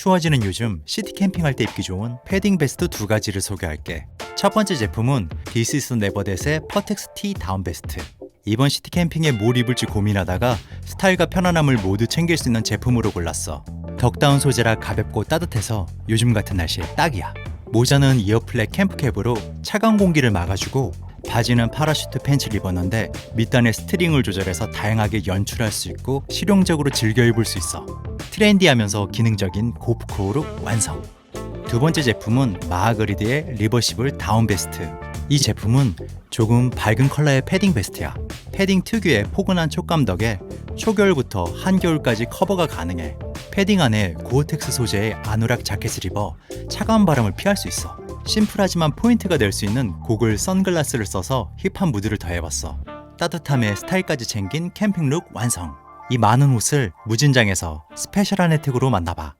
추워지는 요즘 시티 캠핑할 때 입기 좋은 패딩 베스트 두 가지를 소개할게. 첫 번째 제품은 is Neverthat의 퍼텍스 T 다운 베스트. 이번 시티 캠핑에 뭘 입을지 고민하다가 스타일과 편안함을 모두 챙길 수 있는 제품으로 골랐어. 덕다운 소재라 가볍고 따뜻해서 요즘 같은 날씨에 딱이야. 모자는 이어플렉 캠프캡으로 차가운 공기를 막아주고 바지는 파라슈트 팬츠를 입었는데 밑단에 스트링을 조절해서 다양하게 연출할 수 있고 실용적으로 즐겨 입을 수 있어. 트렌디하면서 기능적인 고프코어룩 완성. 두 번째 제품은 마하그리드의 리버시블 다운 베스트. 이 제품은 조금 밝은 컬러의 패딩 베스트야. 패딩 특유의 포근한 촉감 덕에 초겨울부터 한겨울까지 커버가 가능해. 패딩 안에 고어텍스 소재의 아누락 자켓을 입어 차가운 바람을 피할 수 있어. 심플하지만 포인트가 될 수 있는 고글 선글라스를 써서 힙한 무드를 더해봤어. 따뜻함에 스타일까지 챙긴 캠핑 룩 완성. 이 많은 옷을 무진장에서 스페셜한 혜택으로 만나봐.